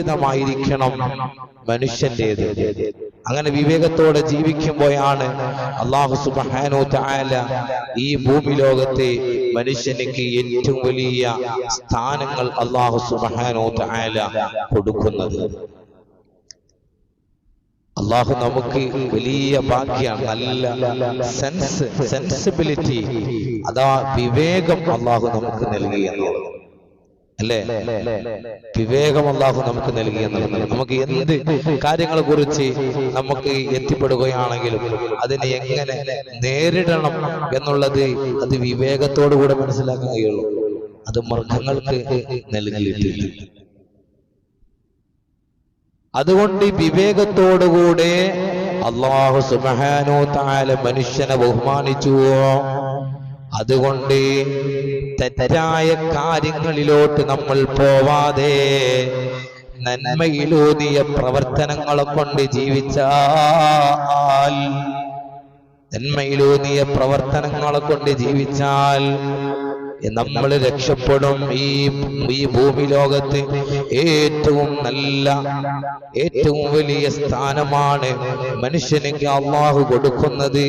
ായിരിക്കണം മനുഷ്യന്റേത്. അങ്ങനെ വിവേകത്തോടെ ജീവിക്കുമ്പോഴാണ് അള്ളാഹു സുബാനോ താല ഈ ഭൂമി ലോകത്തെ മനുഷ്യനിക്ക് ഏറ്റവും വലിയ സ്ഥാനങ്ങൾ അള്ളാഹു സുബാനോ താല കൊടുക്കുന്നത്. അള്ളാഹു നമുക്ക് വലിയ ഭാഗ്യമാണ് നല്ല സെൻസ് സെൻസിബിലിറ്റി അതാ വിവേകം അള്ളാഹു നമുക്ക് നൽകി എന്നുള്ളത് അല്ലേ? വിവേകം അള്ളാഹു നമുക്ക് നൽകി എന്നുള്ളത്. നമുക്ക് എന്ത് കാര്യങ്ങളെ കുറിച്ച് നമുക്ക് എത്തിപ്പെടുകയാണെങ്കിലും അതിനെ എങ്ങനെ നേരിടണം എന്നുള്ളത് അത് വിവേകത്തോടു കൂടെ മനസ്സിലാക്കാൻ കഴിയുള്ളൂ അത് മൃഗങ്ങൾക്ക് നൽകിയിട്ടില്ല. അതുകൊണ്ട് വിവേകത്തോടുകൂടെ അള്ളാഹു സുബാനോ താല മനുഷ്യനെ ബഹുമാനിച്ചു അതുകൊണ്ട് തെറ്റായ കാര്യങ്ങളിലോട്ട് നമ്മൾ പോവാതെ നന്മയിലൂതിയ പ്രവർത്തനങ്ങളെ കൊണ്ട് ജീവിച്ചാൽ നന്മയിലൂതിയ പ്രവർത്തനങ്ങളെ കൊണ്ട് ജീവിച്ചാൽ നമ്മൾ രക്ഷപ്പെടും ഈ ഈ ഭൂമി ലോകത്ത്. ഏറ്റവും നല്ല ഏറ്റവും വലിയ സ്ഥാനമാണ് മനുഷ്യനെങ്കിൽ അള്ളാഹു കൊടുക്കുന്നത്.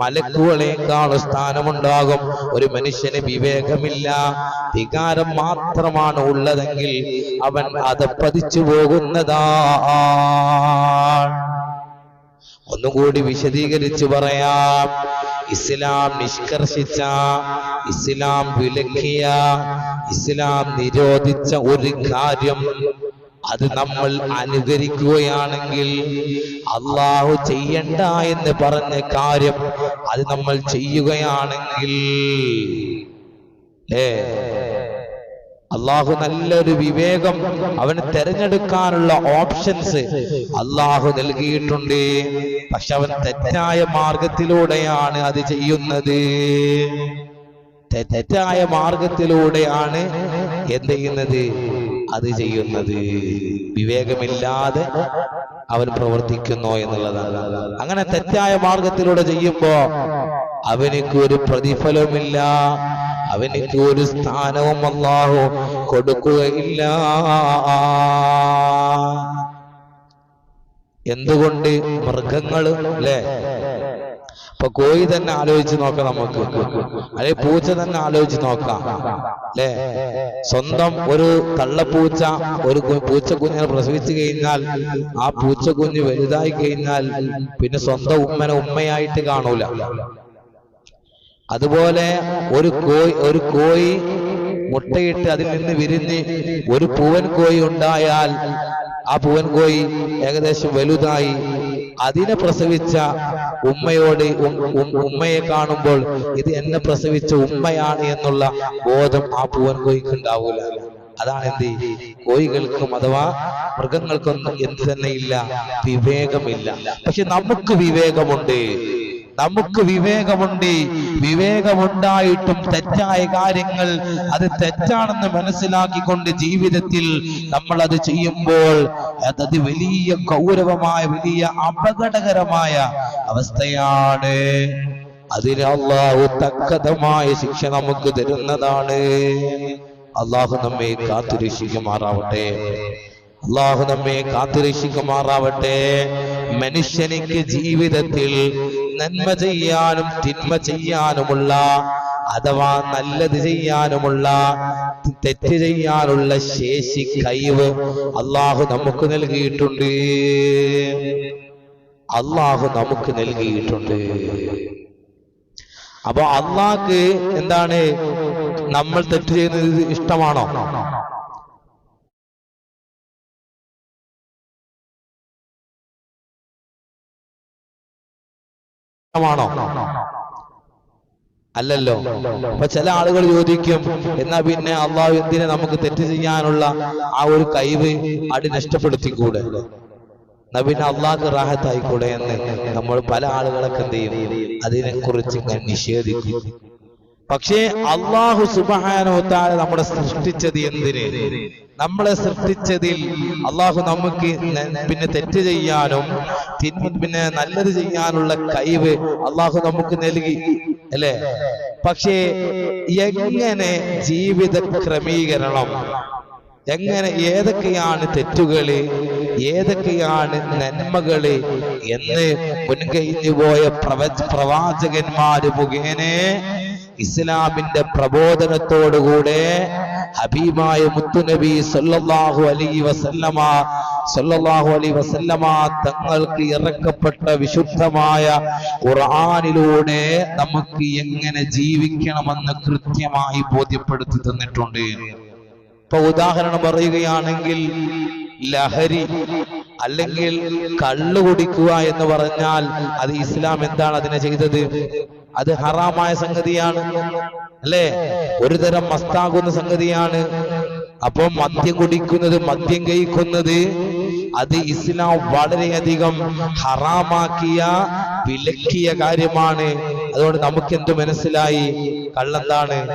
മലക്കുകളെക്കാളും സ്ഥാനമുണ്ടാകും. ഒരു മനുഷ്യന് വിവേകമില്ല. വികാരം മാത്രമാണ് ഉള്ളതെങ്കിൽ അവൻ അതപ്പതിച്ചു പോകുന്നതാ. ഒന്നുകൂടി വിശദീകരിച്ചു പറയാം. ഇസ്ലാം നിഷ്കർഷിച്ച ഇസ്ലാം വിലക്കിയ ഇസ്ലാം നിരോധിച്ച ഒരു കാര്യം അത് നമ്മൾ അനുകരിക്കുകയാണെങ്കിൽ അള്ളാഹു ചെയ്യണ്ട എന്ന് പറഞ്ഞ കാര്യം അത് നമ്മൾ ചെയ്യുകയാണെങ്കിൽ ഏ അള്ളാഹു നല്ലൊരു വിവേകം അവന് തെരഞ്ഞെടുക്കാനുള്ള ഓപ്ഷൻസ് അള്ളാഹു നൽകിയിട്ടുണ്ട്. പക്ഷെ അവൻ തെറ്റായ മാർഗത്തിലൂടെയാണ് അത് ചെയ്യുന്നത്. തെറ്റായ മാർഗത്തിലൂടെയാണ് എന്ത് ചെയ്യുന്നത്? അത് ചെയ്യുന്നത്. വിവേകമില്ലാതെ അവൻ പ്രവർത്തിക്കുന്നു എന്നുള്ളതാണ്. അങ്ങനെ തെറ്റായ മാർഗത്തിലൂടെ ചെയ്യുമ്പോ അവനിക്ക് ഒരു പ്രതിഫലവുമില്ല. അവനിക്ക് ഒരു സ്ഥാനവും അല്ലാഹു കൊടുക്കുകയില്ല. എന്തുകൊണ്ട്? മൃഗങ്ങൾ അല്ലേ? ഇപ്പൊ കോഴി തന്നെ ആലോചിച്ച് നോക്കാം നമുക്ക്. അല്ലെ പൂച്ച തന്നെ ആലോചിച്ച് നോക്കാം അല്ലേ? സ്വന്തം ഒരു തള്ളപ്പൂച്ച ഒരു പൂച്ച പൂച്ചക്കുഞ്ഞിനെ പ്രസവിച്ചു കഴിഞ്ഞാൽ ആ പൂച്ചക്കുഞ്ഞ് വലുതായി കഴിഞ്ഞാൽ പിന്നെ സ്വന്തം ഉമ്മനെ ഉമ്മയായിട്ട് കാണൂല. അതുപോലെ ഒരു കോയി ഒരു കോയി മുട്ടയിട്ട് അതിൽ നിന്ന് വിരിഞ്ഞ് ഒരു പൂവൻ കോഴി ഉണ്ടായാൽ ആ പൂവൻ കോഴി ഏകദേശം വലുതായി. അതിനെ പ്രസവിച്ച ഉമ്മയോട് ഉമ്മയെ കാണുമ്പോൾ ഇത് എന്നെ പ്രസവിച്ച ഉമ്മയാണ് എന്നുള്ള ബോധം ആ പൂവൻ കോഴിക്ക് ഉണ്ടാവൂല. അതാണ് എന്ത്? കോഴികൾക്കും അഥവാ മൃഗങ്ങൾക്കൊന്നും എന്ത് തന്നെ ഇല്ല വിവേകമില്ല. പക്ഷെ നമുക്ക് വിവേകമുണ്ട്. നമുക്ക് വിവേകമുണ്ട്. വിവേകമുണ്ടായിട്ടും തെറ്റായ കാര്യങ്ങൾ അത് തെറ്റാണെന്ന് മനസ്സിലാക്കിക്കൊണ്ട് ജീവിതത്തിൽ നമ്മൾ അത് ചെയ്യുമ്പോൾ അതത് വലിയ ഗൗരവമായ വലിയ അപകടകരമായ അവസ്ഥയാണ്. അതിന് അള്ളാഹു തക്കതമായ ശിക്ഷ നമുക്ക് തരുന്നതാണ്. അള്ളാഹു നമ്മെ കാത്തുരക്ഷിക്കുമാറാവട്ടെ. അള്ളാഹു നമ്മെ കാത്തുരക്ഷിക്കുമാറാവട്ടെ. മനുഷ്യനിക്ക് ജീവിതത്തിൽ നന്മ ചെയ്യാനും തിന്മ ചെയ്യാനുമുള്ള അഥവാ നല്ലത് ചെയ്യാനുമുള്ള തെറ്റ് ചെയ്യാനുള്ള ശേഷി കഴിവ് അള്ളാഹു നമുക്ക് നൽകിയിട്ടുണ്ട്. അള്ളാഹു നമുക്ക് നൽകിയിട്ടുണ്ട്. അപ്പൊ അള്ളാഹ് എന്താണ് നമ്മൾ തെറ്റ് ചെയ്യുന്നത് ഇഷ്ടമാണോ? ഇഷ്ടമാണോ അല്ലല്ലോ. അപ്പൊ ചില ആളുകൾ ചോദിക്കും എന്നാ പിന്നെ അള്ളാഹു എന്തിനെ നമുക്ക് തെറ്റ് ചെയ്യാനുള്ള ആ ഒരു കഴിവ് അടി നഷ്ടപ്പെടുത്തിക്കൂടെ? എന്നാ പിന്നെ അള്ളാഹ് റാഹത്തായിക്കൂടെ എന്ന് നമ്മൾ പല ആളുകളൊക്കെ എന്ത് ചെയ്യും? അതിനെ കുറിച്ച് നിഷേധിക്കും. പക്ഷേ അള്ളാഹു സുബാനോത്താല നമ്മളെ സൃഷ്ടിച്ചത് എന്തിന്? നമ്മളെ സൃഷ്ടിച്ചതിൽ അള്ളാഹു നമുക്ക് പിന്നെ തെറ്റ് ചെയ്യാനും തിന്മ പിന്നെ നല്ലത് ചെയ്യാനുള്ള കഴിവ് അള്ളാഹു നമുക്ക് നൽകി അല്ലേ? പക്ഷേ എങ്ങനെ ജീവിത ക്രമീകരണം? എങ്ങനെ ഏതൊക്കെയാണ് തെറ്റുകൾ ഏതൊക്കെയാണ് നന്മകൾ എന്ന് മുൻകഴിഞ്ഞു പോയ പ്രവ പ്രവാചകന്മാര് മുഖേനെ ഇസ്ലാമിന്റെ പ്രബോധനത്തോടുകൂടെ ഹബീബായ മുത്തുനബി സൊല്ലാഹു അലി വസല്ലമ സൊല്ലാഹു അലി വസല്ലമ തങ്ങൾക്ക് ഇറക്കപ്പെട്ട വിശുദ്ധമായ ഖുർആനിലൂടെ നമുക്ക് എങ്ങനെ ജീവിക്കണമെന്ന് കൃത്യമായി ബോധ്യപ്പെടുത്തി തന്നിട്ടുണ്ട്. ഇപ്പൊ ഉദാഹരണം പറയുകയാണെങ്കിൽ ലഹരി അല്ലെങ്കിൽ കള്ളു കുടിക്കുക എന്ന് പറഞ്ഞാൽ അത് ഇസ്ലാം എന്താണ് അതിനെ ചെയ്തത്? അത് ഹറാമായ സംഗതിയാണ്. അല്ലേ? ഒരു തരം മസ്താകുന്ന സംഗതിയാണ്. അപ്പൊ മദ്യം കുടിക്കുന്നത് മദ്യം കഴിക്കുന്നത് അത് ഇസ്ലാം വളരെയധികം ഹറാമാക്കിയ വിലക്കിയ കാര്യമാണ്. അതുകൊണ്ട് നമുക്ക് എന്ത് മനസ്സിലായി? കള്ളെന്താണ്.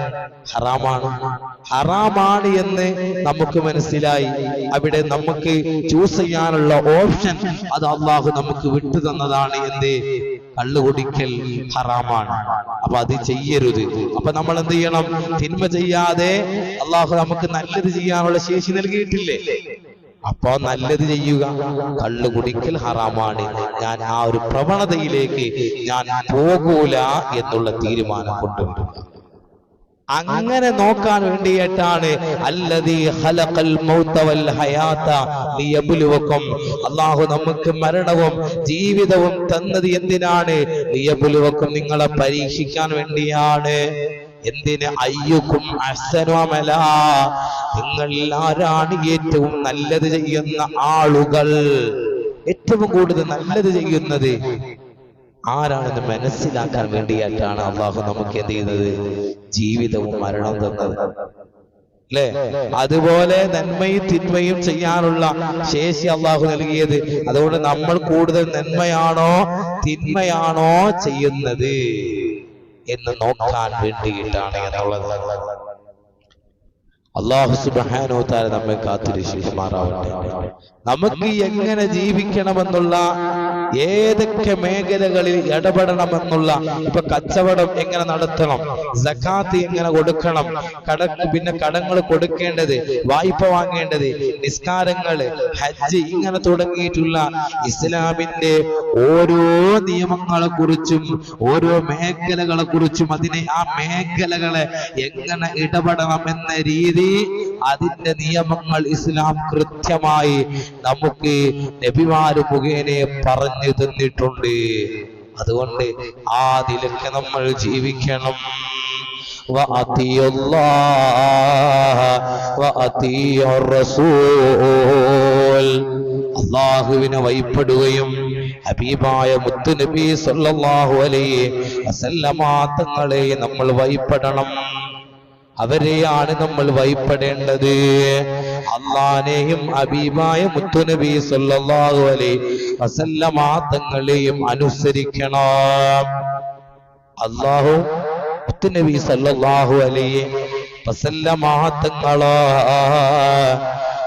ഹറാമാണ്. ഹറാമാണ് എന്ന് നമുക്ക് മനസ്സിലായി. അവിടെ നമുക്ക് ചൂസ് ചെയ്യാനുള്ള ഓപ്ഷൻ അത് അള്ളാഹു നമുക്ക് വിട്ടു തന്നതാണ് എന്ത്? കള്ളു കുടിക്കൽ ഹറാമാണ്. അപ്പൊ അത് ചെയ്യരുത്. അപ്പൊ നമ്മൾ എന്ത് ചെയ്യണം? തിന്മ ചെയ്യാതെ അള്ളാഹു നമുക്ക് നല്ലത് ചെയ്യാനുള്ള ശേഷി നൽകിയിട്ടില്ലേ? അപ്പൊ നല്ലത് ചെയ്യുക. കള്ളു കുടിക്കൽ ഹറാമാണ്. ഞാൻ ആ ഒരു പ്രവണതയിലേക്ക് ഞാൻ പോകൂല എന്നുള്ള തീരുമാനം കൊണ്ടുവരിക അങ്ങനെ നോക്കാൻ വേണ്ടിയിട്ടാണ് അള്ളാഹു നമുക്ക് മരണവും ജീവിതവും തന്നത് എന്തിനാണ്? നിങ്ങളെ പരീക്ഷിക്കാൻ വേണ്ടിയാണ്. എന്തിന് അയ്യുക്കും അസനോമല നിങ്ങൾ ആരാണ് ഏറ്റവും നല്ലത് ചെയ്യുന്ന ആളുകൾ? ഏറ്റവും കൂടുതൽ നല്ലത് ചെയ്യുന്നത് ആരാണെന്ന് മനസ്സിലാക്കാൻ വേണ്ടിയിട്ടാണ് അള്ളാഹു നമുക്ക് എന്ത് ചെയ്യുന്നത് ജീവിതവും മരണവും തന്നത്. അല്ലേ? അതുപോലെ നന്മയും തിന്മയും ചെയ്യാനുള്ള ശേഷി അള്ളാഹു നൽകിയത്. അതുകൊണ്ട് നമ്മൾ കൂടുതൽ നന്മയാണോ തിന്മയാണോ ചെയ്യുന്നത്? എന്ന് നോക്കാൻ വേണ്ടിയിട്ടാണ് എന്നുള്ളത്. അള്ളാഹു സുബാനോ താര നമ്മെ കാത്തിരി കാത്തുരക്ഷിക്കുമാറാവട്ടെ നമുക്ക് എങ്ങനെ ജീവിക്കണമെന്നുള്ള ഏതൊക്കെ മേഖലകളിൽ ഇടപെടണമെന്നുള്ള ഇപ്പൊ കച്ചവടം എങ്ങനെ നടത്തണം? സക്കാത്ത് എങ്ങനെ കൊടുക്കണം? കട പിന്നെ കടങ്ങൾ കൊടുക്കേണ്ടത് വായ്പ വാങ്ങേണ്ടത് നിസ്കാരങ്ങൾ ഹജ്ജ് ഇങ്ങനെ തുടങ്ങിയിട്ടുള്ള ഇസ്ലാമിന്റെ ഓരോ നിയമങ്ങളെ കുറിച്ചും ഓരോ മേഖലകളെ കുറിച്ചും അതിനെ ആ മേഖലകളെ എങ്ങനെ ഇടപെടണം എന്ന രീതി അതിന്റെ നിയമങ്ങൾ ഇസ്ലാം കൃത്യമായി നമുക്ക് നബിമാര് മുഖേനെ പറഞ്ഞു തന്നിട്ടുണ്ട് അതുകൊണ്ട് ആ നിലയ്ക്ക് നമ്മൾ ജീവിക്കണം وأطيعوا الله وأطيعوا الرسول അള്ളാഹുവിനെ വൈപ്പെടുകയും ഹബീബായ മുത്തുനബി സല്ലല്ലാഹു അലൈഹി വസല്ലമ തങ്ങളെ നമ്മൾ വൈപ്പെടണം അവരെയാണ് നമ്മൾ വൈപ്പെടേണ്ടത് അള്ളാനെയും അബീബായ മുത്തുനബി സല്ലല്ലാഹു അലൈഹി വസല്ലമ തങ്ങളെയും അനുസരിക്കണം. അള്ളാഹു മുത്തുനബി സല്ലല്ലാഹു അലൈഹി വസല്ലമ തങ്ങളോ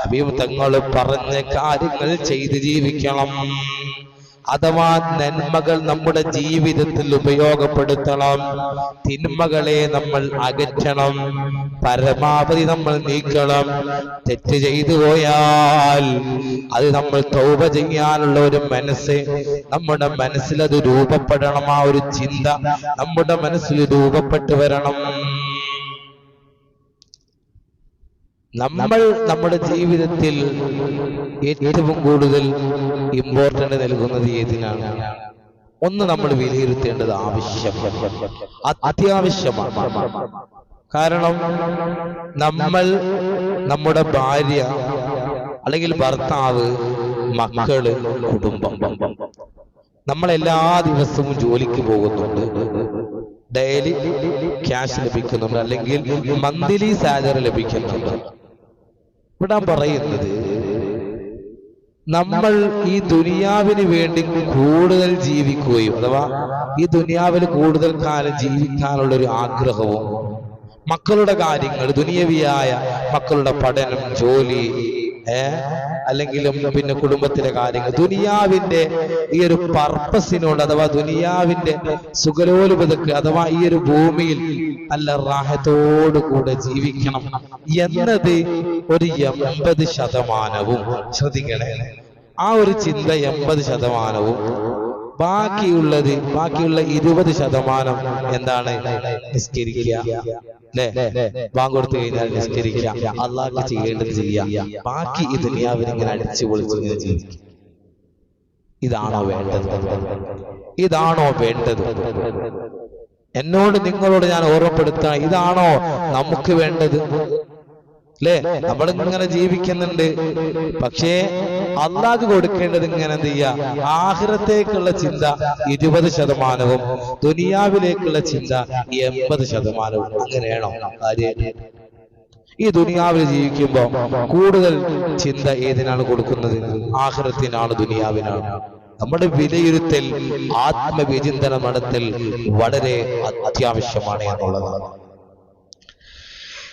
ഹബീബ് തങ്ങൾ പറഞ്ഞ കാര്യങ്ങൾ ചെയ്തു ജീവിക്കണം. അഥവാ നന്മകൾ നമ്മുടെ ജീവിതത്തിൽ ഉപയോഗപ്പെടുത്തണം തിന്മകളെ നമ്മൾ അകറ്റണം പരമാവധി നമ്മൾ നീക്കണം. തെറ്റ് ചെയ്തു പോയാൽ അത് നമ്മൾ തൗപ ചെയ്യാനുള്ള ഒരു മനസ്സ് നമ്മുടെ മനസ്സിൽ അത് രൂപപ്പെടണം ആ ഒരു ചിന്ത നമ്മുടെ മനസ്സിൽ രൂപപ്പെട്ടു വരണം. നമ്മൾ നമ്മുടെ ജീവിതത്തിൽ ഏറ്റവും കൂടുതൽ ഇമ്പോർട്ടന്റ് നൽകുന്നത് ഏതിനാണ്? ഒന്ന് നമ്മൾ വിലയിരുത്തേണ്ടത് ആവശ്യം. അത്യാവശ്യമാണ്. കാരണം നമ്മൾ നമ്മുടെ ഭാര്യ അല്ലെങ്കിൽ ഭർത്താവ് മക്കൾ കുടുംബം. നമ്മൾ എല്ലാ ദിവസവും ജോലിക്ക് പോകുന്നുണ്ട്. ഡെയിലി ക്യാഷ് ലഭിക്കുന്നുണ്ട്. അല്ലെങ്കിൽ മന്ത്ലി സാലറി ലഭിക്കുന്നുണ്ട്. ഇവിടെ പറയുന്നത് നമ്മൾ ഈ ദുനിയാവിന് വേണ്ടി കൂടുതൽ ജീവിക്കുകയും അഥവാ ഈ ദുനിയാവിൽ കൂടുതൽ കാലം ജീവിക്കാനുള്ള ഒരു ആഗ്രഹവും മക്കളുടെ കാര്യങ്ങൾ ദുനിയവിയായ മക്കളുടെ പഠനം ജോലി അല്ലെങ്കിലും പിന്നെ കുടുംബത്തിലെ കാര്യങ്ങൾ. ദുനിയാവിന്റെ ഈ ഒരു പർപ്പസിനോട് അഥവാ ദുനിയാവിന്റെ സുഖലോലുപതക്ക് അഥവാ ഈ ഒരു ഭൂമിയിൽ നല്ല റാഹത്തോടുകൂടെ ജീവിക്കണം എന്നത് ഒരു എൺപത് ശതമാനവും. ശ്രദ്ധിക്കണേ. ആ ഒരു ചിന്ത എൺപത് ശതമാനവും. ബാക്കിയുള്ളത് ബാക്കിയുള്ള ഇരുപത് ശതമാനം എന്താണ്? നിസ്കരിക്കുക. കൊടുത്തു കഴിഞ്ഞാൽ നിസ്കരിക്കാം അള്ളാഹ് ചെയ്യേണ്ടത് ചെയ്യാം ബാക്കി ഈ ദുനിയാവിനെ ഇങ്ങനെ അടിച്ചു പൊളിച്ച് ഇങ്ങനെ ജീവിക്കുക ഇതാണോ വേണ്ടത്? ഇതാണോ വേണ്ടത്? എന്നോട് നിങ്ങളോട് ഞാൻ ഓർമ്മപ്പെടുത്ത ഇതാണോ നമുക്ക് വേണ്ടത്? അല്ലേ നമ്മൾ ഇങ്ങനെ ജീവിക്കുന്നുണ്ട്. പക്ഷേ അള്ളാഹ് കൊടുക്കേണ്ടത് ഇങ്ങനെ എന്ത് ചെയ്യ? ആഹിറത്തേക്കുള്ള ചിന്ത ഇരുപത് ശതമാനവും ദുനിയാവിലേക്കുള്ള ചിന്ത എൺപത് ശതമാനവും. അങ്ങനെയാണോ? ഈ ദുനിയാവിൽ ജീവിക്കുമ്പോൾ കൂടുതൽ ചിന്ത ഏതിനാണ് കൊടുക്കുന്നത്? ആഹ്റത്തിനാണ് ദുനിയാവിനാണ്. നമ്മുടെ വിലയിരുത്തൽ ആത്മവിചിന്തന നടത്തൽ വളരെ അത്യാവശ്യമാണ് എന്നുള്ളതാണ്.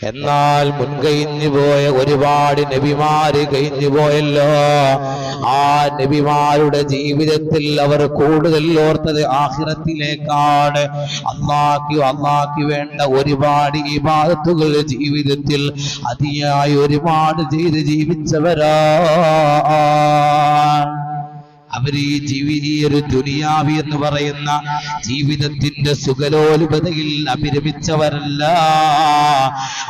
എന്നാൽ മുൻകഴിഞ്ഞു പോയ ഒരുപാട് നബിമാര് കഴിഞ്ഞു പോയല്ലോ. ആ നബിമാരുടെ ജീവിതത്തിൽ അവർ കൂടുതൽ ഓർത്തത് ആഹിറത്തിലേക്കാണ്. അന്നാക്കി അന്നാക്കി വേണ്ട ഒരുപാട് ഇബാദത്തുകൾ ജീവിതത്തിൽ അതിയായി ഒരുപാട് ചെയ്ത് ജീവിച്ചവരാ. അവർ ഈ ദുനിയാവി എന്ന് പറയുന്ന ജീവിതത്തിന്റെ സുഖലോലുപതയിൽ അഭിരമിച്ചവരല്ല.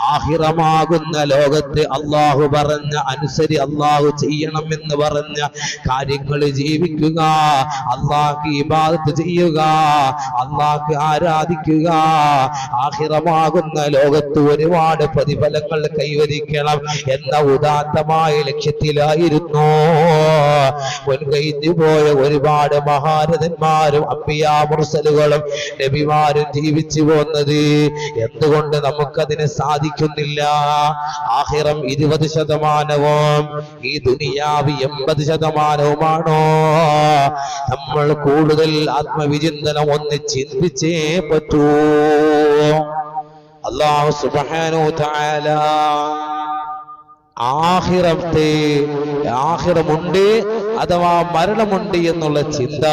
ആഹിറമാകുന്ന ലോകത്തെ അള്ളാഹു പറഞ്ഞ അനുസരി അള്ളാഹു ചെയ്യണം എന്ന് പറഞ്ഞ കാര്യങ്ങൾ ജീവിക്കുക. അള്ളാഹ് ഇബാദത്ത് ചെയ്യുക. അള്ളാഹ് ആരാധിക്കുക. ആഹിറമാകുന്ന ലോകത്ത് ഒരുപാട് പ്രതിഫലങ്ങൾ കൈവരിക്കണം എന്ന ഉദാത്തമായ ലക്ഷ്യത്തിലായിരുന്നു. പോയ ഒരുപാട് മഹാരഥന്മാരും അമ്പിയാ മുർസലുകളും നബിമാരും ജീവിച്ചു പോന്നത്. എന്തുകൊണ്ട് നമുക്കതിന് സാധിക്കുന്നില്ല? ആഹിറം ഇരുപത് ശതമാനവും ഈ ദുനിയാവ് എൺപത് ശതമാനവുമാണോ? നമ്മൾ കൂടുതൽ ആത്മവിചിന്തനം ഒന്ന് ചിന്തിച്ചേ പറ്റൂ. അള്ളാഹു സുബ്ഹാനഹു തആല ആഹിറത്തെ ആഹിറമുണ്ട് അഥവാ മരണമുണ്ട് എന്നുള്ള ചിന്ത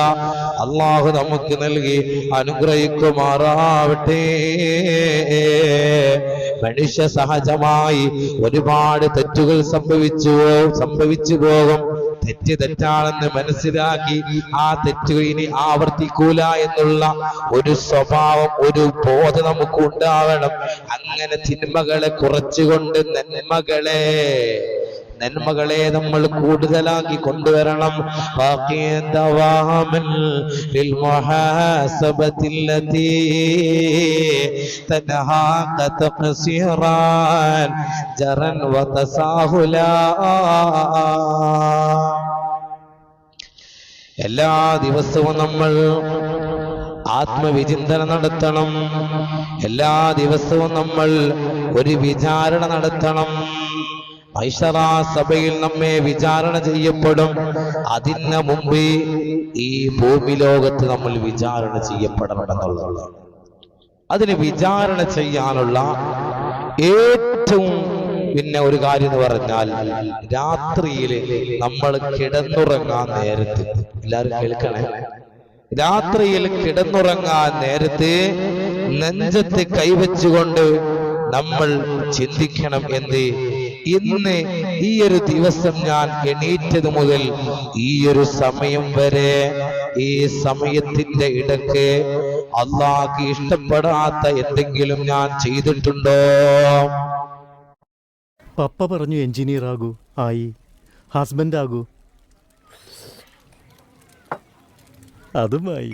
അള്ളാഹു നമുക്ക് നൽകി അനുഗ്രഹിക്കുമാറാവട്ടെ. മനുഷ്യ സഹജമായി ഒരുപാട് തെറ്റുകൾ സംഭവിച്ചു സംഭവിച്ചു പോകും. തെറ്റ് തെറ്റാണെന്ന് മനസ്സിലാക്കി ആ തെറ്റുകൾ ഇനി ആവർത്തിക്കൂല എന്നുള്ള ഒരു സ്വഭാവം ഒരു ബോധം നമുക്ക് ഉണ്ടാവണം അങ്ങനെ തിന്മകളെ കുറച്ചുകൊണ്ട് നന്മകളെ നന്മകളെ നമ്മൾ കൂടുതലാക്കി കൊണ്ടുവരണം. ജറൻ എല്ലാ ദിവസവും നമ്മൾ ആത്മവിചിന്തനം നടത്തണം. എല്ലാ ദിവസവും നമ്മൾ ഒരു വിചാരണ നടത്തണം. ഐഷറ സഭയിൽ നമ്മെ വിചാരണ ചെയ്യപ്പെടും. അതിന് മുമ്പ് ഈ ഭൂമി ലോകത്ത് നമ്മൾ വിചാരണ ചെയ്യപ്പെടണം എന്നുള്ളതാണ് അതിന് വിചാരണ ചെയ്യാനുള്ള ഏറ്റവും പിന്നെ ഒരു കാര്യം എന്ന് പറഞ്ഞാൽ രാത്രിയിൽ നമ്മൾ കിടന്നുറങ്ങാൻ നേരത്ത് എല്ലാവരും കേൾക്കണേ? രാത്രിയിൽ കിടന്നുറങ്ങാൻ നേരത്ത് നെഞ്ചത്ത് കൈവച്ചുകൊണ്ട് നമ്മൾ ചിന്തിക്കണം എന്ത്? ഇന്ന് ഈ ഒരു ദിവസം ഞാൻ എണീറ്റത് മുതൽ ഈ ഒരു സമയം വരെ ഈ സമയത്തിന്റെ ഇടയ്ക്ക് അള്ളാഹ് ഇഷ്ടപ്പെടാത്ത എന്തെങ്കിലും ഞാൻ ചെയ്തിട്ടുണ്ടോ? പപ്പ പറഞ്ഞു എഞ്ചിനീയർ ആകൂ. ആയി. ഹസ്ബൻഡ് ആകൂ. അതുമായി.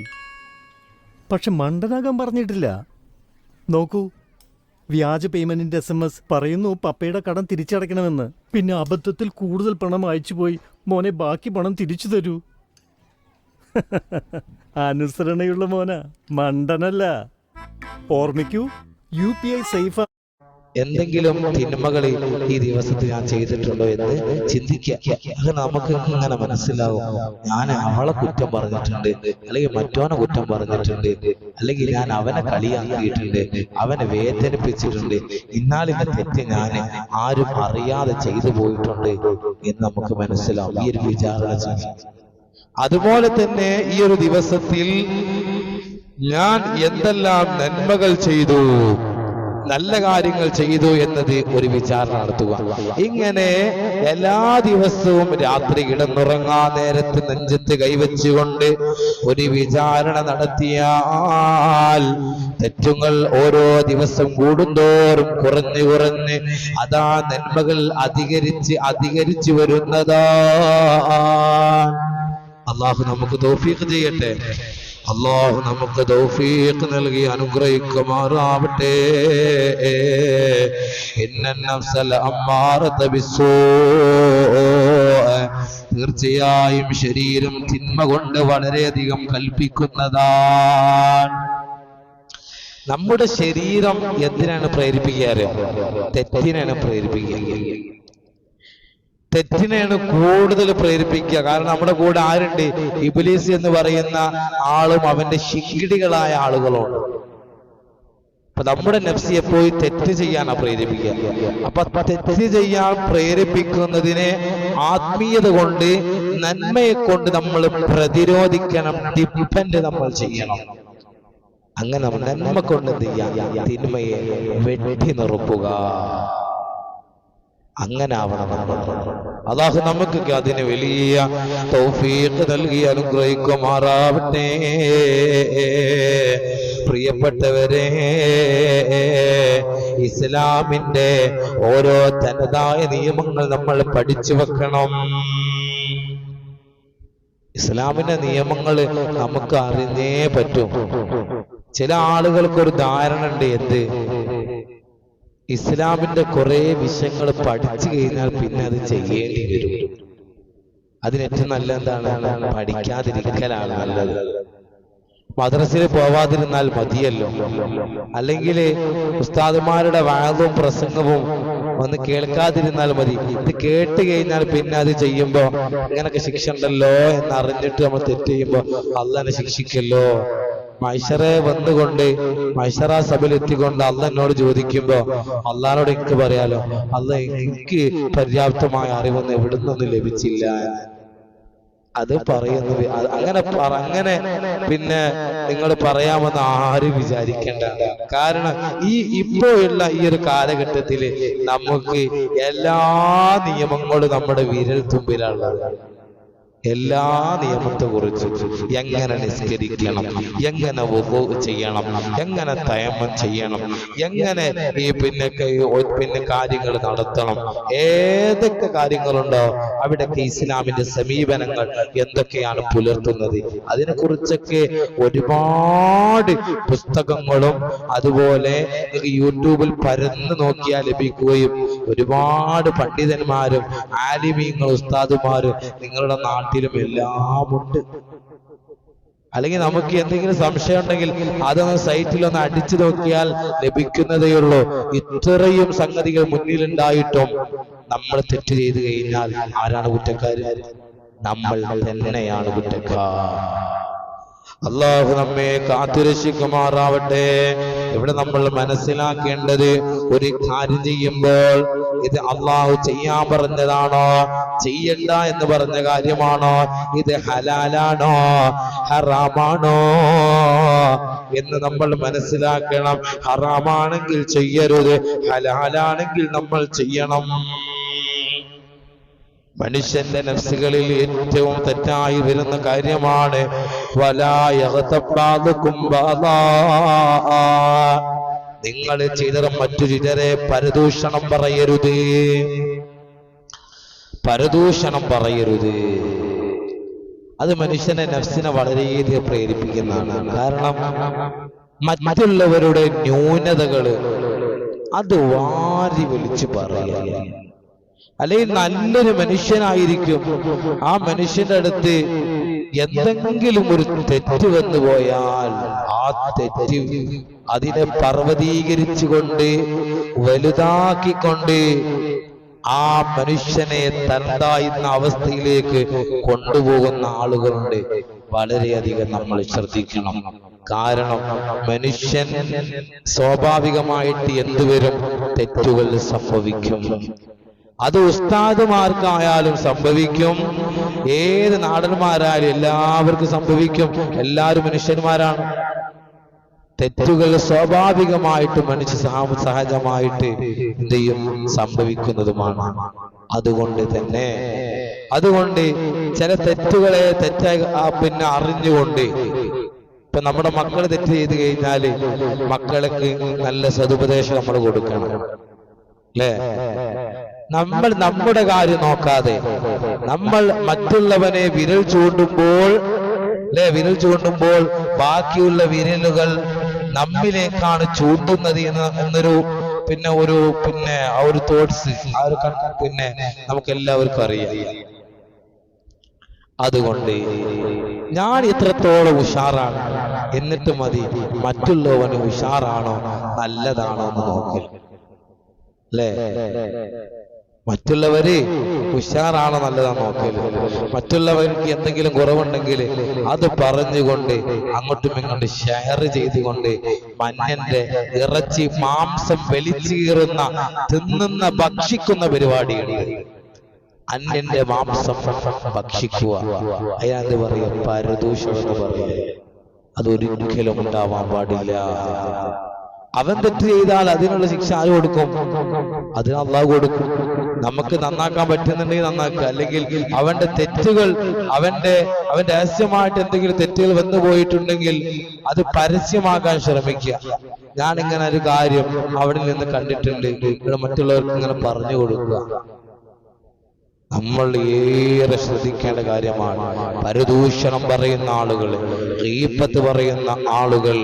പക്ഷെ മണ്ടനാകാൻ പറഞ്ഞിട്ടില്ല. നോക്കൂ വ്യാജ പേയ്മെന്റിന്റെ എസ് എം എസ് പറയുന്നു പപ്പയുടെ കടം തിരിച്ചടയ്ക്കണമെന്ന്. പിന്നെ അബദ്ധത്തിൽ കൂടുതൽ പണം അയച്ചു പോയി മോനെ ബാക്കി പണം തിരിച്ചു തരൂ. അനുസരണയുള്ള മോന. മണ്ടനല്ല. ഓർമ്മിക്കൂ യു പി ഐ സേഫ് എന്തെങ്കിലും തിന്മകൾ ഈ ദിവസത്തിൽ ഞാൻ ചെയ്തിട്ടുണ്ടോ എന്ന് ചിന്തിക്കുക. അത് നമുക്ക് ഇങ്ങനെ മനസ്സിലാവും? ഞാൻ അവളെ കുറ്റം പറഞ്ഞിട്ടുണ്ട് അല്ലെങ്കിൽ മറ്റോനെ കുറ്റം പറഞ്ഞിട്ടുണ്ട് അല്ലെങ്കിൽ ഞാൻ അവനെ കളിയാക്കിയിട്ടുണ്ട് അവനെ വേദനിപ്പിച്ചിട്ടുണ്ട്. ഇന്നാളിന്റെ തെറ്റ് ഞാൻ ആരും അറിയാതെ ചെയ്തു പോയിട്ടുണ്ട് എന്ന് നമുക്ക് മനസ്സിലാവും. ഈ ഒരു വിചാരണ ചെയ്യും അതുപോലെ തന്നെ ഈ ഒരു ദിവസത്തിൽ ഞാൻ എന്തെല്ലാം നന്മകൾ ചെയ്തു. നല്ല കാര്യങ്ങൾ ചെയ്തു എന്നത് ഒരു വിചാരണ നടത്തുക. ഇങ്ങനെ എല്ലാ ദിവസവും രാത്രി കിടന്നുറങ്ങാ നേരത്ത് നെഞ്ചത്ത് കൈവച്ചുകൊണ്ട് ഒരു വിചാരണ നടത്തിയാൽ തെറ്റുകൾ ഓരോ ദിവസം കൂടുന്തോറും കുറഞ്ഞു കുറഞ്ഞ് അതാ നന്മകൾ അധികരിച്ച് അധികരിച്ചു വരുന്നതാ. അള്ളാഹു നമുക്ക് തോഫീക്ക് ചെയ്യട്ടെ. അള്ളാഹു നമുക്ക് തൗഫീഖ് നൽകി അനുഗ്രഹിക്കുമാറാവട്ടെ. തീർച്ചയായും ശരീരം തിന്മ കൊണ്ട് വളരെയധികം കൽപ്പിക്കുന്നതാണ്. നമ്മുടെ ശരീരം എന്തിനാണ് പ്രേരിപ്പിക്കാറ് തെറ്റിനാണ് പ്രേരിപ്പിക്കുക. തെറ്റിനെയാണ് കൂടുതൽ പ്രേരിപ്പിക്കുക. കാരണം നമ്മുടെ കൂടെ ആരുണ്ട്? ഇബിലീസ് എന്ന് പറയുന്ന ആളും അവന്റെ ശിങ്കിടികളായ ആളുകളുണ്ട് അപ്പൊ നമ്മുടെ നഫ്സി പോയി തെറ്റ് ചെയ്യാനാ പ്രേരിപ്പിക്കുക. അപ്പൊ തെറ്റ് ചെയ്യാൻ പ്രേരിപ്പിക്കുന്നതിനെ ആത്മീയത കൊണ്ട് നന്മയെ കൊണ്ട് നമ്മൾ പ്രതിരോധിക്കണം ഡിപ്പെൻഡ് നമ്മൾ ചെയ്യണം. അങ്ങനെ നമ്മൾ നന്മ കൊണ്ട് എന്ത് ചെയ്യാം? തിന്മയെ വെട്ടി നിറുപ്പുക. അങ്ങനെ ആവണം നമ്മൾ അള്ളാഹു നമുക്കൊക്കെ അതിന് വലിയ തൗഫീഖ് നൽകി അനുഗ്രഹിക്കുമാറാവട്ടെ. പ്രിയപ്പെട്ടവരെ ഇസ്ലാമിന്റെ ഓരോ തനതായ നിയമങ്ങൾ നമ്മൾ പഠിച്ചു വെക്കണം. ഇസ്ലാമിന്റെ നിയമങ്ങൾ നമുക്ക് അറിഞ്ഞേ പറ്റും. ചില ആളുകൾക്ക് ഒരു ധാരണ ഉണ്ട് എന്ത്? ഇസ്ലാമിന്റെ കുറെ വിഷയങ്ങൾ പഠിച്ചു കഴിഞ്ഞാൽ പിന്നെ അത് ചെയ്യേണ്ടി വരും. അതിന് ഏറ്റവും നല്ല എന്താണ് പഠിക്കാതിരിക്കലാണ് നല്ലത്. മദ്രസയിൽ പോവാതിരുന്നാൽ മതിയല്ലോ. അല്ലെങ്കിൽ ഉസ്താദുമാരുടെ വാദവും പ്രസംഗവും ഒന്ന് കേൾക്കാതിരുന്നാൽ മതി. ഇത് കേട്ട് കഴിഞ്ഞാൽ പിന്നെ അത് ചെയ്യുമ്പോ ഇങ്ങനൊക്കെ ശിക്ഷ ഉണ്ടല്ലോ എന്ന് അറിഞ്ഞിട്ട് നമ്മൾ തെറ്റ് ചെയ്യുമ്പോ അള്ളനെ ശിക്ഷിക്കല്ലോ. മൈഷറെ വന്നുകൊണ്ട് മൈഷറ സഭയിൽ എത്തിക്കൊണ്ട് അല്ല എന്നോട് ചോദിക്കുമ്പോ അള്ളഹാനോട് എനിക്ക് പറയാലോ അല്ല എനിക്ക് പര്യാപ്തമായ അറിവൊന്നും എവിടെ നിന്നും ലഭിച്ചില്ല. അത് പറയുന്നത് അങ്ങനെ അങ്ങനെ പിന്നെ നിങ്ങൾ പറയാമെന്ന് ആരും വിചാരിക്കേണ്ട. കാരണം ഈ ഇപ്പോഴുള്ള ഈ ഒരു കാലഘട്ടത്തിൽ നമുക്ക് എല്ലാ നിയമങ്ങളും നമ്മുടെ വിരൽ തുമ്പിലുള്ളത് എല്ലാ നിയമത്തെ കുറിച്ചും എങ്ങനെ നിസ്കരിക്കണം എങ്ങനെ ചെയ്യണം എങ്ങനെ തയമം ചെയ്യണം എങ്ങനെ ഈ പിന്നെ പിന്നെ കാര്യങ്ങൾ നടത്തണം ഏതൊക്കെ കാര്യങ്ങളുണ്ടോ അവിടൊക്കെ ഇസ്ലാമിന്റെ സമീപനങ്ങൾ എന്തൊക്കെയാണ് പുലർത്തുന്നത്? അതിനെ കുറിച്ചൊക്കെ ഒരുപാട് പുസ്തകങ്ങളും അതുപോലെ യൂട്യൂബിൽ പരന്ന് നോക്കിയാൽ ലഭിക്കുകയും ഒരുപാട് പണ്ഡിതന്മാരും ആലിമീങ്ങളും ഉസ്താദുമാരും നിങ്ങളുടെ നാട്ടിലും എല്ലാം ഉണ്ട് അല്ലെങ്കിൽ നമുക്ക് എന്തെങ്കിലും സംശയം ഉണ്ടെങ്കിൽ അതൊന്ന് സൈറ്റിൽ ഒന്ന് അടിച്ചു നോക്കിയാൽ ലഭിക്കുന്നതേ ഉള്ളൂ. ഇത്രയും സംഗതികൾ മുന്നിലുണ്ടായിട്ടും നമ്മൾ തെറ്റ് ചെയ്തു കഴിഞ്ഞാൽ ആരാണ് കുറ്റക്കാര്? നമ്മൾ തന്നെയാണ് കുറ്റക്കാർ. അള്ളാഹു നമ്മെ കാത്തുരക്ഷിക്കുമാറാവട്ടെ. ഇവിടെ നമ്മൾ മനസ്സിലാക്കേണ്ടത് ഒരു കാര്യം ചെയ്യുമ്പോൾ ഇത് അള്ളാഹു ചെയ്യാൻ പറഞ്ഞതാണോ? ചെയ്യണ്ട എന്ന് പറഞ്ഞ കാര്യമാണോ? ഇത് ഹലാലാണോ? ഹറാമാണോ? എന്ന് നമ്മൾ മനസ്സിലാക്കണം. ഹറാമാണെങ്കിൽ ചെയ്യരുത് ഹലാലാണെങ്കിൽ നമ്മൾ ചെയ്യണം. മനുഷ്യന്റെ നഫ്സുകളിൽ ഏറ്റവും തെറ്റായി വരുന്ന കാര്യമാണ് നിങ്ങൾ ചിലർ മറ്റു ചിലരെ പരദൂഷണം പറയരുത്. പരദൂഷണം പറയരുത്. അത് മനുഷ്യനെ നഫ്സിനെ വളരെയധികം പ്രേരിപ്പിക്കുന്നതാണ്. കാരണം മറ്റുള്ളവരുടെ ന്യൂനതകൾ അത് വാരി വിളിച്ചു പറയുക അല്ലെങ്കിൽ നല്ലൊരു മനുഷ്യനായിരിക്കും. ആ മനുഷ്യന്റെ അടുത്ത് എന്തെങ്കിലും ഒരു തെറ്റ് വന്നു പോയാൽ ആ തെറ്റ് അതിനെ പർവതീകരിച്ചുകൊണ്ട് വലുതാക്കിക്കൊണ്ട് ആ മനുഷ്യനെ തനതായിരുന്ന അവസ്ഥയിലേക്ക് കൊണ്ടുപോകുന്ന ആളുകളുണ്ട്. വളരെയധികം നമ്മൾ ശ്രദ്ധിക്കണം. കാരണം മനുഷ്യൻ സ്വാഭാവികമായിട്ട് എന്തുവരും തെറ്റുകൾ സംഭവിക്കും. അത് ഉസ്താദുമാർക്കായാലും സംഭവിക്കും. ഏത് നാടന്മാരായാലും എല്ലാവർക്കും സംഭവിക്കും. എല്ലാവരും മനുഷ്യന്മാരാണ്. തെറ്റുകൾ സ്വാഭാവികമായിട്ട് മനുഷ്യ സഹജമായിട്ട് എന്ത് ചെയ്യും? സംഭവിക്കുന്നതുമാണ്. അതുകൊണ്ട് തന്നെ അതുകൊണ്ട് ചില തെറ്റുകളെ തെറ്റായി പിന്നെ അറിഞ്ഞുകൊണ്ട് ഇപ്പൊ നമ്മുടെ മക്കൾ തെറ്റ് ചെയ്ത് കഴിഞ്ഞാൽ മക്കൾക്ക് നല്ല സതുപദേശം നമ്മൾ കൊടുക്കണം. അല്ലേ? നമ്മൾ നമ്മുടെ കാര്യം നോക്കാതെ നമ്മൾ മറ്റുള്ളവനെ വിരൽ ചൂണ്ടുമ്പോൾ അല്ലെ വിരൽ ചൂണ്ടുമ്പോൾ ബാക്കിയുള്ള വിരലുകൾ നമ്മിലേക്കാണ് ചൂണ്ടുന്നത് എന്ന് എന്നൊരു പിന്നെ ഒരു പിന്നെ ആ ഒരു തോട്ട്സ് ആ ഒരു പിന്നെ നമുക്ക് എല്ലാവർക്കും അറിയാം. അതുകൊണ്ട് ഞാൻ ഇത്രത്തോളം ഉഷാറാണ്. എന്നിട്ട് മതി മറ്റുള്ളവന് ഉഷാറാണോ? നല്ലതാണോ എന്ന് നോക്കൽ അല്ലേ മറ്റുള്ളവര് ഉഷാറാണ് നല്ലതാ നോക്കൽ. മറ്റുള്ളവർക്ക് എന്തെങ്കിലും കുറവുണ്ടെങ്കിൽ അത് പറഞ്ഞുകൊണ്ട് അങ്ങോട്ടും ഇങ്ങോട്ടും ഷെയർ ചെയ്തുകൊണ്ട് മഞ്ഞന്റെ ഇറച്ചി മാംസം വലിച്ചീറുന്ന തിന്നുന്ന ഭക്ഷിക്കുന്ന പരിപാടിയുണ്ട് അന്യന്റെ മാംസം ഭക്ഷിക്കുക. അയാൾ പറയും പരദൂഷം എന്ന് പറയും അതൊരിക്കലും ഉണ്ടാവാൻ പാടില്ല. അവൻ തെറ്റ് ചെയ്താൽ അതിനുള്ള ശിക്ഷ ആര് കൊടുക്കും? അതിന് കൊടുക്കും. നമുക്ക് നന്നാക്കാൻ പറ്റുന്നുണ്ടെങ്കിൽ നന്നാക്കുക. അല്ലെങ്കിൽ അവന്റെ തെറ്റുകൾ അവന്റെ അവന്റെ രഹസ്യമായിട്ട് എന്തെങ്കിലും തെറ്റുകൾ വന്നു പോയിട്ടുണ്ടെങ്കിൽ അത് പരസ്യമാക്കാൻ ശ്രമിക്കുക. ഞാൻ ഇങ്ങനെ ഒരു കാര്യം അവിടെ നിന്ന് കണ്ടിട്ടുണ്ട്. മറ്റുള്ളവർക്ക് ഇങ്ങനെ പറഞ്ഞു കൊടുക്കുക. നമ്മൾ ഏറെ ശ്രദ്ധിക്കേണ്ട കാര്യമാണ്. പരദൂഷണം പറയുന്ന ആളുകൾ ഈപ്പത്ത് പറയുന്ന ആളുകൾ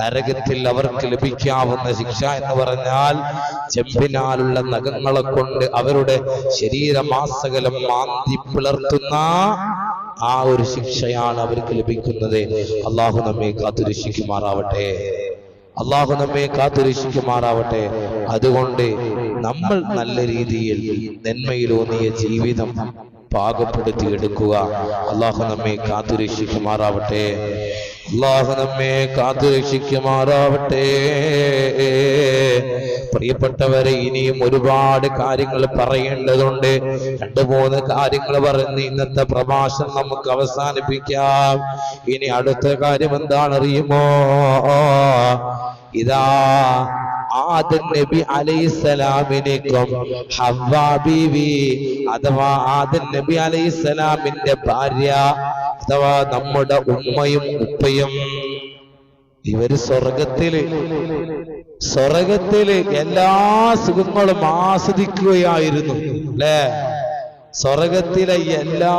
നരകത്തിൽ അവർക്ക് ലഭിക്കാവുന്ന ശിക്ഷ എന്ന് പറഞ്ഞാൽ ചെമ്പിനാലുള്ള നഖങ്ങളെ കൊണ്ട് അവരുടെ ശരീരമാസകലം മാന്തി പിളർത്തുന്ന ആ ഒരു ശിക്ഷയാണ് അവർക്ക് ലഭിക്കുന്നത്. അള്ളാഹു നമ്മെ കാത്തുരക്ഷിക്കുമാറാവട്ടെ അള്ളാഹു നമ്മെ കാത്തുരക്ഷിക്കുമാറാവട്ടെ അതുകൊണ്ട് നമ്മൾ നല്ല രീതിയിൽ നന്മയിലൂന്നിയ ജീവിതം പാകപ്പെടുത്തി എടുക്കുക. അള്ളാഹു നമ്മെ കാത്തുരക്ഷിക്കുമാറാവട്ടെ. അള്ളാഹു നമ്മെ കാത്തുരക്ഷിക്കുമാറാവട്ടെ. പ്രിയപ്പെട്ടവരെ ഇനിയും ഒരുപാട് കാര്യങ്ങൾ പറയേണ്ടതുണ്ട്. രണ്ട് മൂന്ന് കാര്യങ്ങൾ പറഞ്ഞ് ഇന്നത്തെ പ്രഭാഷണം നമുക്ക് അവസാനിപ്പിക്കാം. ഇനി അടുത്ത കാര്യം എന്താണറിയുമോ ഇതാ ആദം നബി അലൈസലാമിനേക്കും ഹവ്വാ അഥവാ ആദൻ നബി അലൈസലാമിന്റെ ഭാര്യ അഥവാ നമ്മുടെ ഉമ്മയും ഉപ്പയും. ഇവർ സ്വർഗത്തിൽ സ്വർഗത്തിൽ എല്ലാ സുഖങ്ങളും ആസ്വദിക്കുകയായിരുന്നു അല്ലേ? സ്വർഗത്തിലെ എല്ലാ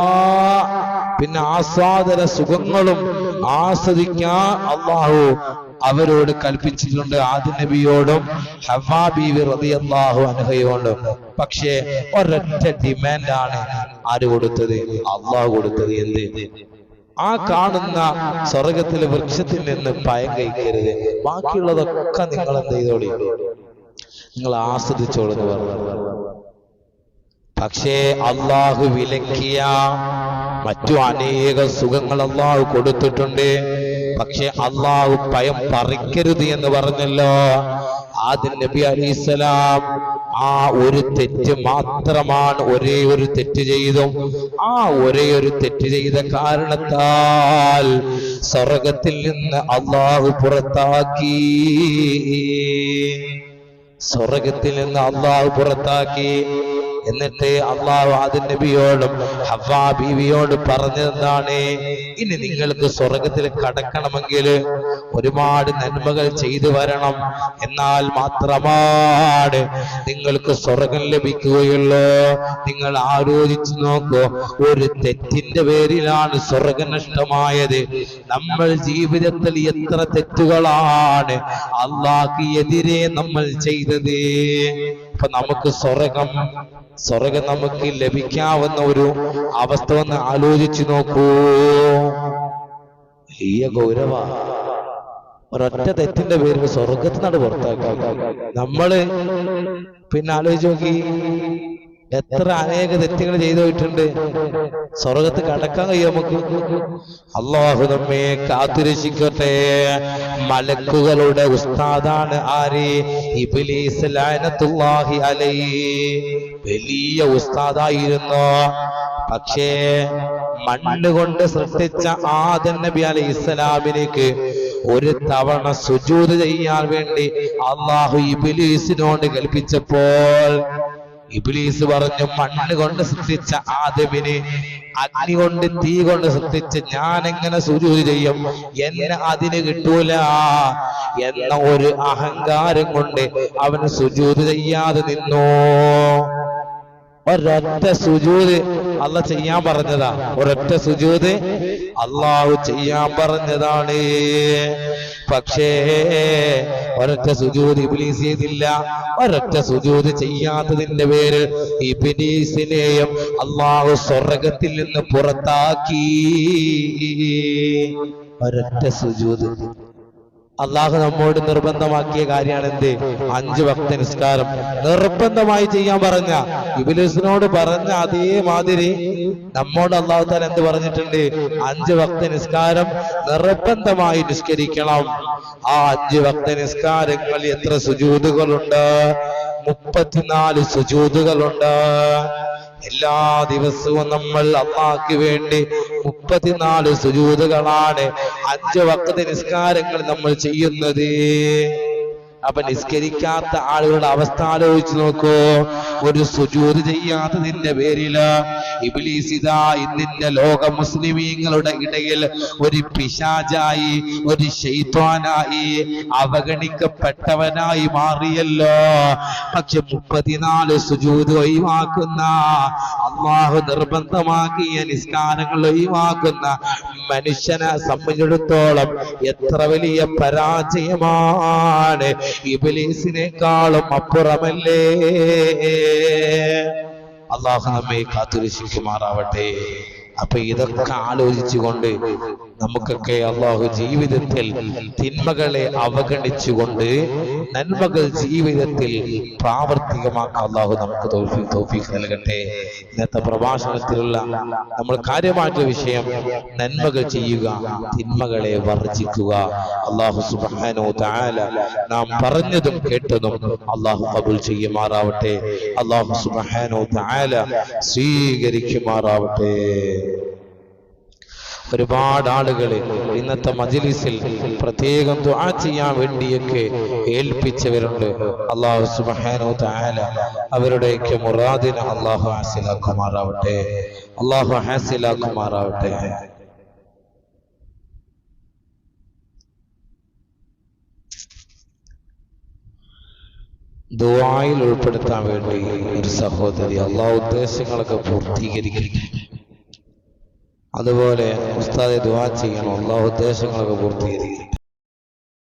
പിന്നെ ആസ്വാദന സുഖങ്ങളും ആസ്വദിക്കാൻ അള്ളാഹു അവരോട് കൽപ്പിച്ചിട്ടുണ്ട് ആദി നബിയോടും ഹവാ ബീവി റളിയല്ലാഹു അൻഹയോടും പക്ഷേ ഒരൊറ്റ ആണ് ആര് കൊടുത്തത്? അള്ളാഹു കൊടുത്തത് എന്ത്? ആ കാണുന്ന സ്വർഗത്തിലെ വൃക്ഷത്തിൽ നിന്ന് പയം കഴിക്കരുത്. ബാക്കിയുള്ളതൊക്കെ നിങ്ങൾ എന്ത് ചെയ്തോളി? നിങ്ങൾ ആസ്വദിച്ചോളൂ എന്ന് പറഞ്ഞു. പക്ഷേ അള്ളാഹു വിലക്കിയ മറ്റു അനേക സുഖങ്ങൾ അള്ളാഹു കൊടുത്തിട്ടുണ്ട്. പക്ഷെ അള്ളാഹു ഭയം പറിക്കരുത് എന്ന് പറഞ്ഞല്ലോ. ആദ്യം നബി അലിസ്ലാം ആ ഒരു തെറ്റ് മാത്രമാണ് ഒരേ ഒരു തെറ്റ് ചെയ്തും. ആ ഒരേ ഒരു തെറ്റ് ചെയ്ത കാരണത്താൽ സ്വർഗത്തിൽ നിന്ന് അള്ളാഹു പുറത്താക്കി. സ്വർഗത്തിൽ നിന്ന് അള്ളാഹു പുറത്താക്കി. എന്നിട്ട് അള്ളാഹു ആദ്യ നബിയോടും ഹവാ ബീവിയോട് പറഞ്ഞതെന്താണ്? ഇനി നിങ്ങൾക്ക് സ്വർഗത്തിൽ കടക്കണമെങ്കിൽ ഒരുപാട് നന്മകൾ ചെയ്തു വരണം. എന്നാൽ മാത്രമാണ് നിങ്ങൾക്ക് സ്വർഗം ലഭിക്കുകയുള്ളൂ. നിങ്ങൾ ആലോചിച്ചു നോക്കൂ ഒരു തെറ്റിന്റെ പേരിലാണ് സ്വർഗം നഷ്ടമായത്. നമ്മൾ ജീവിതത്തിൽ എത്ര തെറ്റുകളാണ് അള്ളാഹ് എതിരെ നമ്മൾ ചെയ്തത്. അപ്പൊ നമുക്ക് സ്വർഗം സ്വർഗം നമുക്ക് ലഭിക്കാവുന്ന ഒരു അവസ്ഥ ഒന്ന് ആലോചിച്ചു നോക്കൂ. വലിയ ഗൗരവ. ഒരൊറ്റ തെറ്റിന്റെ പേരിൽ സ്വർഗത്തിനാണ് പുറത്താക്കാം നമ്മൾ പിന്നെ ആലോചിച്ച് നോക്കി എത്ര അനേക തെറ്റുകൾ ചെയ്തു പോയിട്ടുണ്ട്. സ്വർഗത്ത് കടക്കാൻ കഴിയും നമുക്ക്. അള്ളാഹു നമ്മെ കാത്തുരക്ഷിക്കട്ടെ. മലക്കുകളുടെ ഉസ്താദാണ് ആര്? വലിയ ഉസ്താദായിരുന്നു. പക്ഷേ മണ്ണ് കൊണ്ട് സൃഷ്ടിച്ച ആദൻ നബി അലൈഹി ഇസ്ലാമിലേക്ക് ഒരു തവണ സുജൂത് ചെയ്യാൻ വേണ്ടി അള്ളാഹു ഇബിലീസിനോട് കൽപ്പിച്ചപ്പോൾ ഇബിലീസ് പറഞ്ഞു മണ്ണ് കൊണ്ട് സൃഷ്ടിച്ച ആദവിനെ അഗ്നി കൊണ്ട് തീ കൊണ്ട് സൃഷ്ടിച്ച് ഞാൻ എങ്ങനെ സുജൂത് ചെയ്യും? എന്നെ അതിന് കിട്ടൂല. എന്ന ഒരു അഹങ്കാരം കൊണ്ട് അവന് സുജൂത് ചെയ്യാതെ നിന്നു. ഒരൊറ്റ സുജൂത് അല്ല ചെയ്യാൻ പറഞ്ഞതാ. ഒരൊറ്റ സുജൂത് അള്ളാഹു ചെയ്യാൻ പറഞ്ഞതാണ്. പക്ഷേ ഒരൊറ്റ സുജൂത് ഇബ്ലീസ് ചെയ്തില്ല. ഒരൊറ്റ സുജൂത് ചെയ്യാത്തതിന്റെ പേര് ഇബ്ലീസിനെയും അള്ളാഹു സ്വർഗത്തിൽ നിന്ന് പുറത്താക്കി. ഒരൊറ്റ സുജൂത്. അള്ളാഹു നമ്മോട് നിർബന്ധമാക്കിയ കാര്യമാണ് എന്ത് അഞ്ച് ഭക്ത നിസ്കാരം. നിർബന്ധമായി ചെയ്യാൻ പറഞ്ഞ. ഇബിലിസിനോട് പറഞ്ഞ അതേമാതിരി നമ്മോട് അള്ളാഹു താൻ എന്ത് പറഞ്ഞിട്ടുണ്ട്? അഞ്ച് ഭക്ത നിസ്കാരം നിർബന്ധമായി നിസ്കരിക്കണം. ആ അഞ്ച് ഭക്ത നിസ്കാരങ്ങളിൽ എത്ര സുജൂതുകളുണ്ട്? മുപ്പത്തിനാല് സുജൂതുകളുണ്ട്. എല്ലാ ദിവസവും നമ്മൾ അള്ളാഹ്ക്ക് വേണ്ടി മുപ്പത്തിനാല് സുജൂതുകളാണ് അഞ്ച് വക്കത്ത് നിസ്കാരങ്ങൾ നമ്മൾ ചെയ്യുന്നത്. അപ്പൊ നിസ്കരിക്കാത്ത ആളുകളുടെ അവസ്ഥ ആലോചിച്ച് നോക്കൂ. ഒരു സുജൂത് ചെയ്യാത്തതിന്റെ പേരിൽ ഇബ്ലീസ് ഇതാ ഇന്നിന്റെ ലോക മുസ്ലിമീങ്ങളുടെ ഇടയിൽ ഒരു പിശാചായി ഒരു ശൈത്വാനായി അവഗണിക്കപ്പെട്ടവനായി മാറിയല്ലോ. പക്ഷെ മുപ്പത്തിനാല് സുജൂത് ഒഴിവാക്കുന്ന അള്ളാഹു നിർബന്ധമാക്കിയ നിസ്കാരങ്ങൾ ഒഴിവാക്കുന്ന മനുഷ്യനെ സംബന്ധിച്ചിടത്തോളം എത്ര വലിയ പരാജയമാണ് ഇബിലീസിനേക്കാളും അപ്പുറമല്ലേ? അള്ളാഹു നമ്മെ കാത്തുരക്ഷിക്കുമാറാവട്ടെ. അപ്പൊ ഇതൊക്കെ ആലോചിച്ചുകൊണ്ട് നമുക്കൊക്കെ അള്ളാഹു ജീവിതത്തിൽ തിന്മകളെ അവഗണിച്ചുകൊണ്ട് നന്മകൾ ജീവിതത്തിൽ പ്രാവർത്തികമാക്കാൻ അള്ളാഹു നമുക്ക് തോഫീക്ക് നൽകട്ടെ. ഇന്നത്തെ പ്രഭാഷണത്തിലുള്ള നമ്മൾ കാര്യമായിട്ടുള്ള വിഷയം നന്മകൾ ചെയ്യുക തിന്മകളെ വർജിക്കുക. അള്ളാഹു സുബ്ഹാനഹു താല നാം പറഞ്ഞതും കേട്ടതും അള്ളാഹു കബുൽ ചെയ്യുമാറാവട്ടെ. അള്ളാഹു സുബ്ഹാനഹു താല സ്വീകരിക്കുമാറാവട്ടെ. ഒരുപാട് ആളുകൾ ഇന്നത്തെ മജിലിസിൽ പ്രത്യേകം ദുആ ചെയ്യാൻ വേണ്ടിയൊക്കെ ഏൽപ്പിച്ചവരുണ്ട്. അള്ളാഹു സുബ്ഹാനഹു തആല അവരുടെയൊക്കെ മുറാദിനെ അള്ളാഹു ഹാസിലാക്കുമാറാവട്ടെ. അള്ളാഹു ഹാസിലാക്കുമാറാവട്ടെ. ദുആയിൽ ഉൾപ്പെടുത്താൻ വേണ്ടി ഒരു സഹോദരി അള്ളാഹു ഉദ്ദേശങ്ങളൊക്കെ പൂർത്തീകരിക്കട്ടെ. അതുപോലെ ഉസ്താദെ ദുആ ചെയ്യണം. അള്ളാഹു ഉദ്ദേശങ്ങളൊക്കെ പൂർത്തീകരിക്കട്ടെ.